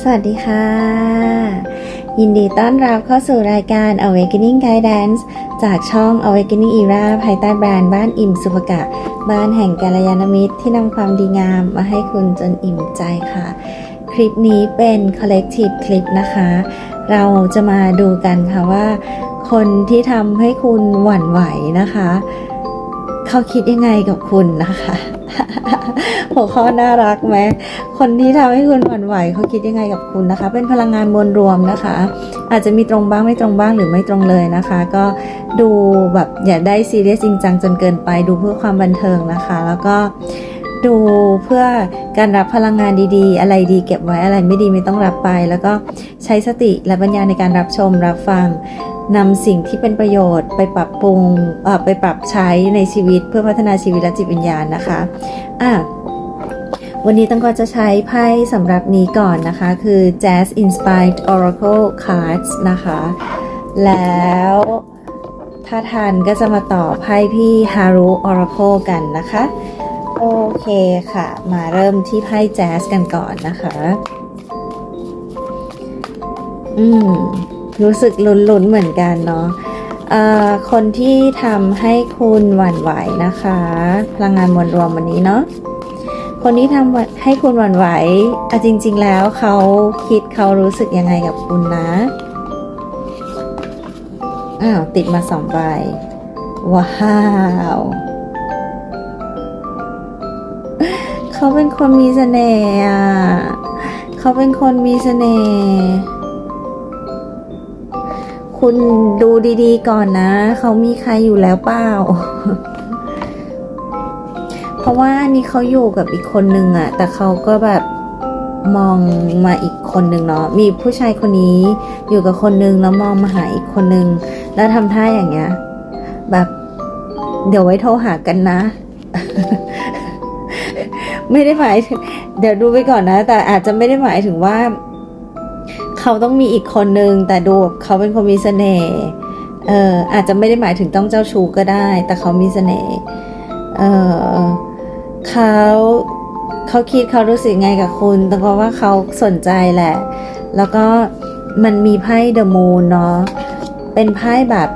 สวัสดีค่ะ ยินดีต้อนรับเข้าสู่รายการ Awakening Guidance จากช่อง Awakening Era ภายใต้แบรนด์บ้านอิ่มสุภกะ บ้านแห่งกาลยานมิตรที่นำความดีงามมาให้คุณจนอิ่มใจค่ะ คลิปนี้เป็น collective คลิปนะคะ เราจะมาดูกันค่ะว่า คนที่ทำให้คุณหวั่นไหวนะคะ เขาคิดยังไงกับคุณนะคะ หัวข้อน่ารักไหมคนที่ทำให้คุณหวั่นไหวเขาคิดยังไงกับคุณนะคะ เป็นพลังงานมวลรวมนะคะ อาจจะมีตรงบ้างไม่ตรงบ้างหรือไม่ตรงเลยนะคะ ก็ดูแบบอย่าได้ซีเรียสจริงจังจนเกินไป ดูเพื่อความบันเทิงนะคะ แล้วก็ดูเพื่อการรับพลังงานดีๆ อะไรดีเก็บไว้อะไรไม่ดีไม่ต้องรับไป แล้วก็ใช้สติและปัญญาในการรับชมรับฟัง นำสิ่งที่เป็นประโยชน์ไปปรับปรุงไปปรับใช้ในชีวิตเพื่อพัฒนาชีวิตและจิตวิญญาณนะคะอะวันนี้ต้องก็จะใช้ไพ่สำหรับนี้ก่อนนะคะ คือ Jazz Inspired Oracle Cards นะคะ แล้วถ้าทันก็จะมาต่อไพ่พี่ Haru Oracle กันนะคะ โอเคค่ะ มาเริ่มที่ไพ่ Jazz กันก่อนนะคะ อืม รู้สึกลุ้นๆเหมือนกันเนาะคนที่ทำให้คุณหวั่นไหวนะคะ พลังงานมวลรวมวันนี้เนาะคนที่ทำให้คุณหวั่นไหวอะจริง ๆ แล้วเขาคิดเขารู้สึกยังไงกับคุณนะอ้าวติดมาสองใบว้าวเขาเป็นคนมีเสน่ห์อะเขาเป็นคนมีเสน่ห์ คุณดูดีๆก่อนนะ เขามีใครอยู่แล้วเปล่า เพราะว่านี่เขาอยู่กับอีกคนนึงอะแต่เขาก็แบบมองมาอีกคนนึงเนาะ มีผู้ชายคนนี้อยู่กับคนนึงแล้วมองมาหาอีกคนนึง แล้วทำท่าอย่างเงี้ย แบบ เดี๋ยวไว้โทรหากันนะ ไม่ได้หมายถึงเดี๋ยวดูไปก่อนนะ แต่อาจจะไม่ได้หมายถึงว่า เขาต้องมีอีกคนนึงแต่ดูเขาเป็นคนมีเสน่ห์เอออาจจะไม่ได้หมายถึงต้องเจ้าชู้ก็ได้ แต่เขามีเสน่ห์เออเขาเขาคิดเขารู้สึกไงกับคุณ แต่เพราะว่าเขาสนใจแหละ แล้วก็มันมีไพ่เดอะมูนเนาะเป็นไพ่แบบ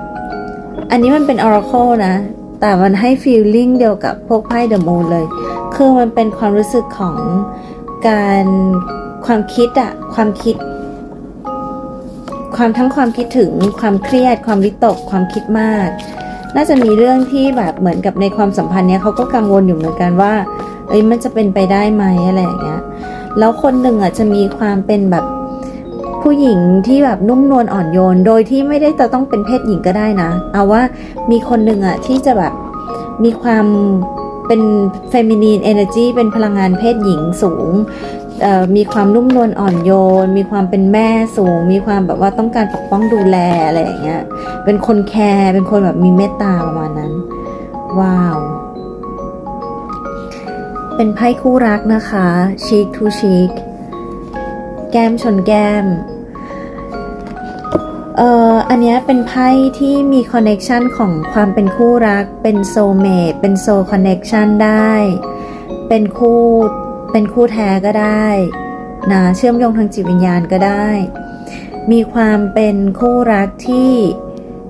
อันนี้มันเป็น Oracle นะ แต่มันให้ feeling เดียวกับพวกไพ่เดอะมูนเลย คือมันเป็นความรู้สึกของการความคิดอะความคิด ความทั้งความคิดถึงความเครียด ความวิตก ความคิดมาก น่าจะมีเรื่องที่แบบเหมือนกับในความสัมพันธ์เนี้ยเขาก็กังวลอยู่เหมือนกันว่า เอ้ยมันจะเป็นไปได้ไหมอะไรอย่างเงี้ยแล้วคนหนึ่งอะจะมีความเป็นแบบผู้หญิงที่แบบนุ่มนวลอ่อนโยน โดยที่ไม่ได้จะต้องเป็นเพศหญิงก็ได้นะ เอาว่ามีคนหนึ่งอะที่จะแบบมีความเป็นเฟมินีนเอเนอร์จีเป็นพลังงานเพศหญิงสูง มีความนุ่มนวลอ่อนโยน มีความเป็นแม่สูง มีความแบบว่าต้องการปกป้องดูแลอะไรอย่างเงี้ย เป็นคนแคร์เป็นคนแบบมีเมตตาประมาณนั้น ว้าว เป็นไพ่คู่รักนะคะชีคทูชีคแก้มชนแก้มเอ่ออันนี้เป็นไพ่ที่มีคอนเน็ชันของความเป็นคู่รัก เป็นโซเมตเป็นโซคอนเน็ชันได้ เป็นคู่ เป็นคู่แท้ก็ได้นะเชื่อมโยงทางจิตวิญญาณก็ได้ มีความเป็นคู่รักที่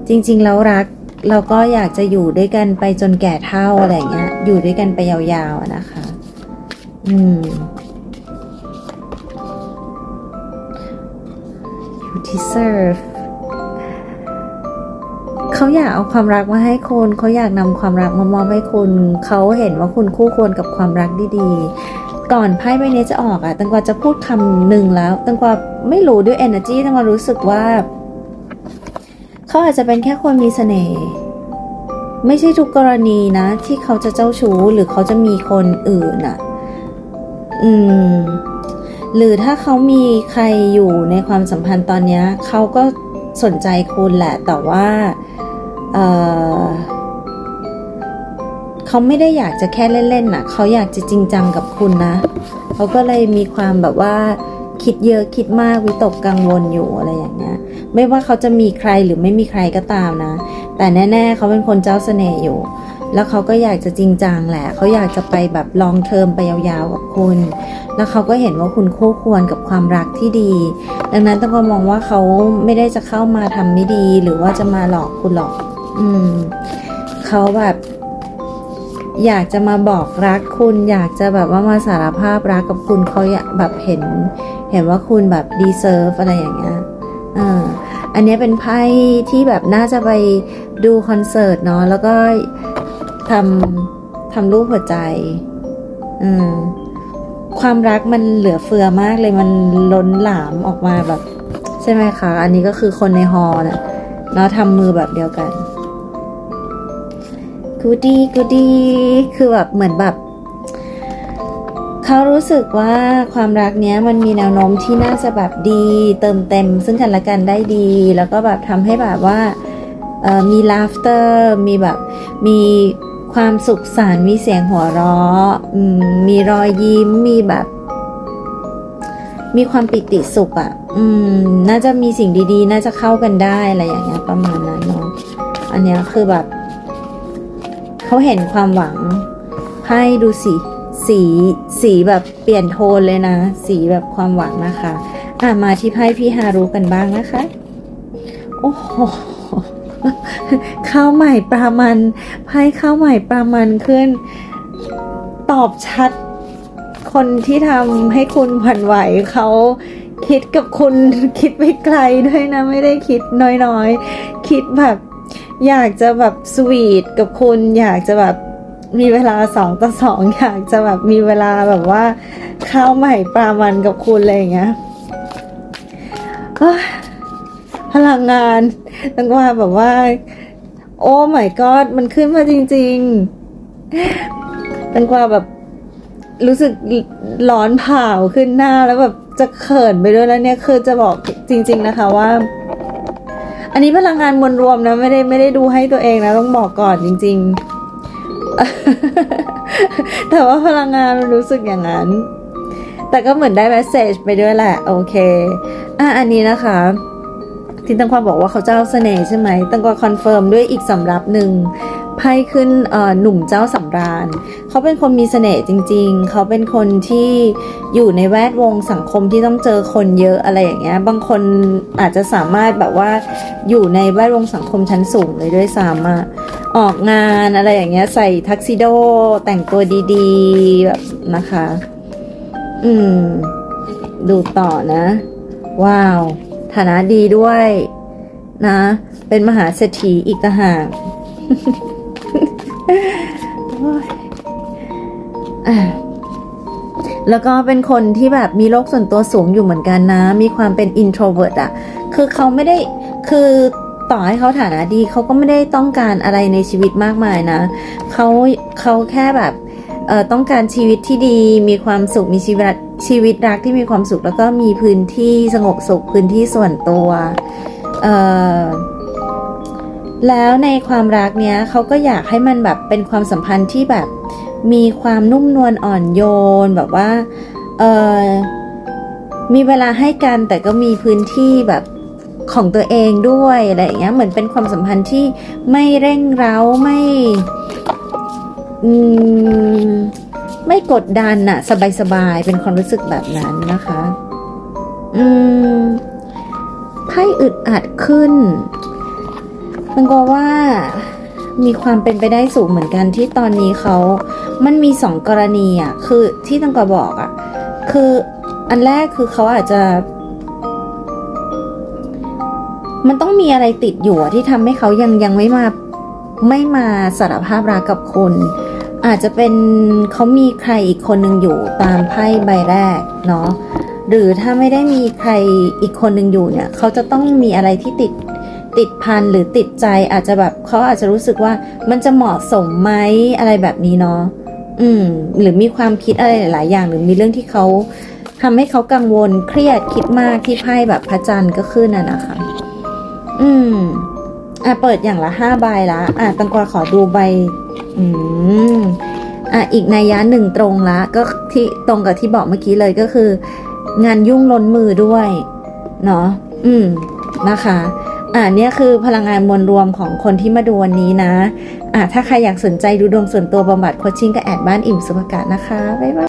จริง ๆ แล้วรักเราก็อยากจะอยู่ด้วยกันไปจนแก่เท่าอะไรอย่างเงี้ย อยู่ด้วยกันไปยาวๆนะคะ อืม you deserve เขาอยากเอาความรักมาให้คุณ เขาอยากนำความรักมามอบให้คุณ เขาเห็นว่าคุณคู่ควรกับความรักดีๆ ก่อนไพ่ใบนี้จะออกอะตังกวาจะพูดคำหนึ่งแล้ว ตังกวาไม่รู้ด้วย energy ตังกวารู้สึกว่า เขาอาจจะเป็นแค่คนมีเสน่ห์ไม่ใช่ทุกกรณีนะ ที่เขาจะเจ้าชู้หรือเขาจะมีคนอื่นอะอืม หรือถ้าเขามีใครอยู่ในความสัมพันธ์ตอนนี้เขาก็สนใจคุณแหละ แต่ว่า เออ เขาไม่ได้อยากจะแค่เล่นๆน่ะเขาอยากจะจริงจังกับคุณนะ เขาก็เลยมีความแบบว่าคิดเยอะคิดมากวิตกกังวลอยู่อะไรอย่างเงี้ย ไม่ว่าเขาจะมีใครหรือไม่มีใครก็ตามนะ แต่แน่ ๆ เขาเป็นคนเจ้าเสน่ห์อยู่ แล้วเขาก็อยากจะจริงจังแหละ เขาอยากจะไปแบบลองเทอมไปยาวๆกับคุณ แล้วเขาก็เห็นว่าคุณคู่ควรกับความรักที่ดี ดังนั้นต้องก็มองว่าเขาไม่ได้จะเข้ามาทำไม่ดี หรือว่าจะมาหลอกคุณหรอก อืม เขาแบบ อยากจะมาบอกรักคุณ อยากจะแบบว่ามาสารภาพรักกับคุณเขาแบบเห็น เห็นว่าคุณแบบดีเซิร์ฟอะไรอย่างเงี้ยอ่าอันนี้เป็นไพ่ที่แบบน่าจะไปดูคอนเสิร์ตเนาะแล้วก็ทำทำรูปหัวใจอืมความรักมันเหลือเฟือมากเลยมันล้นหลามออกมาแบบ ใช่ไหมคะ อันนี้ก็คือคนในฮอลล์น่ะเนาะทำมือแบบเดียวกัน กูดีกูดีคือแบบเหมือนแบบเขารู้สึกว่าความรักเนี้ยมันมีแนวโน้มที่น่าจะแบบดี เติมเต็ม ซึ่งกันและกันได้ดี แล้วก็แบบทำให้แบบว่ามี laughter มีแบบมีความสุขสันต์มีเสียงหัวเราะมีรอยยิ้มมีแบบ มีความปิติสุขอะ่ะน่าจะมีสิ่งดีๆ น่าจะเข้ากันได้อะไรอย่างเงี้ยประมาณนั้นเนาะอันเนี้ยคือแบบ เขาเห็นความหวังไพ่ดูสีสีสีแบบเปลี่ยนโทนเลยนะ สีแบบความหวังนะคะ อะมาที่ไพ่พี่ฮารุกันบ้างนะคะ โอ้โหข้าวใหม่ปลามันไพ่ข้าวใหม่ปลามันขึ้น ตอบชัด คนที่ทำให้คุณหวั่นไหวเขาคิดกับคุณคิดไปไกลด้วยนะ ไม่ได้คิดน้อยๆ คิดแบบ อยากจะแบบสวีทกับคุณอยากจะแบบมีเวลาสองต่อสองอยากจะแบบมีเวลาแบบว่าข้าวใหม่ปลามันกับคุณอะไรอย่างเงี้ยพลังงานตั้งว่าแบบว่า โอ้ my god มันขึ้นมาจริง ๆ ตั้งว่าแบบรู้สึกร้อนเผาขึ้นหน้าแล้วแบบจะเขินไปด้วยแล้วเนี่ยคือจะบอกจริง ๆนะคะว่า อันนี้พลังงานมวลรวมนะไม่ได้ไม่ได้ดูให้ตัวเองนะต้องบอกก่อนจริง ๆ แต่ว่าพลังงานมันรู้สึกอย่างนั้น แต่ก็เหมือนได้แมสเซจไปด้วยแหละโอเคอะอันนี้นะคะที่ตังความบอกว่าเขาเจ้าเสน่ห์ใช่ไหมตังก็คอนเฟิร์มด้วยอีกสำรับหนึ่ง ไพ่ขึ้นหนุ่มเจ้าสำราญ เขาเป็นคนมีเสน่ห์จริง ๆ เขาเป็นคนที่อยู่ในแวดวงสังคมที่ต้องเจอคนเยอะอะไรอย่างเงี้ย บางคนอาจจะสามารถแบบว่าอยู่ในแวดวงสังคมชั้นสูงเลยด้วยซ้ำอะออกงานอะไรอย่างเงี้ย ใส่ทักซิโดแต่งตัวดีๆแบบนะคะ อืม ดูต่อนะ ว้าว ฐานะดีด้วยนะ เป็นมหาเศรษฐีอีกต่างหาก แล้วก็เป็นคนที่แบบมีโลกส่วนตัวสูงอยู่เหมือนกันนะ มีความเป็น introvert อะคือเขาไม่ได้ คือต่อให้เขาฐานะดีเขาก็ไม่ได้ต้องการอะไรในชีวิตมากมายนะ เขาเขาแค่แบบเอ่อต้องการชีวิตที่ดี มีความสุข มีชีวิตชีวิตรักที่มีความสุข แล้วก็มีพื้นที่สงบสุข พื้นที่ส่วนตัว เอ่อ แล้วในความรักเนี้ยเขาก็อยากให้มันแบบเป็นความสัมพันธ์ที่แบบมีความนุ่มนวลอ่อนโยนแบบว่าเออมีเวลาให้กันแต่ก็มีพื้นที่แบบของตัวเองด้วยอะไรอย่างเงี้ยเหมือนเป็นความสัมพันธ์ที่ไม่เร่งเร้าไม่ืไม่กดดันอะสบายๆเป็นความรู้สึกแบบนั้นนะคะ อืมไพ่อึดอัดขึ้น มันก็ว่ามีความเป็นไปได้สูงเหมือนกันที่ตอนนี้เขามันมีสองกรณีอะ คือที่ตังกวาบอกอะ คืออันแรกคือเขาอาจจะ มันต้องมีอะไรติดอยู่ที่ทำให้เขายังยังไม่มาไม่มาสารภาพรักกับคุณอาจจะเป็นเขามีใครอีกคนหนึ่งอยู่ตามไพ่ใบแรกเนาะหรือถ้าไม่ได้มีใครอีกคนหนึ่งอยู่เนี่ย เขาจะต้องมีอะไรที่ติด ติดพันหรือติดใจอาจจะแบบเขาอาจจะรู้สึกว่ามันจะเหมาะสมไหมอะไรแบบนี้เนาะอืม หรือมีความคิดอะไรหลาย ๆ อย่าง หรือมีเรื่องที่เขาทำให้เขากังวลเครียดคิดมากที่ไพ่แบบพระจันทร์ก็ขึ้นน่ะนะคะ อืมอะเปิดอย่างละห้าใบละอะตังกวาขอดูใบ อืมอะอีกนัยยะหนึ่งตรงละ ก็ที่ตรงกับที่บอกเมื่อกี้เลยก็คือ งานยุ่งล้นมือด้วย เนาะอืมนะคะ อ่าเนี่ยคือพลังงานมวลรวมของคนที่มาดูวันนี้นะอ่าถ้าใครอยากสนใจดูดวงส่วนตัวบำบัดโคชชิ่งก็แอดบ้านอิ่มสุภกะนะคะ บ๊ายบาย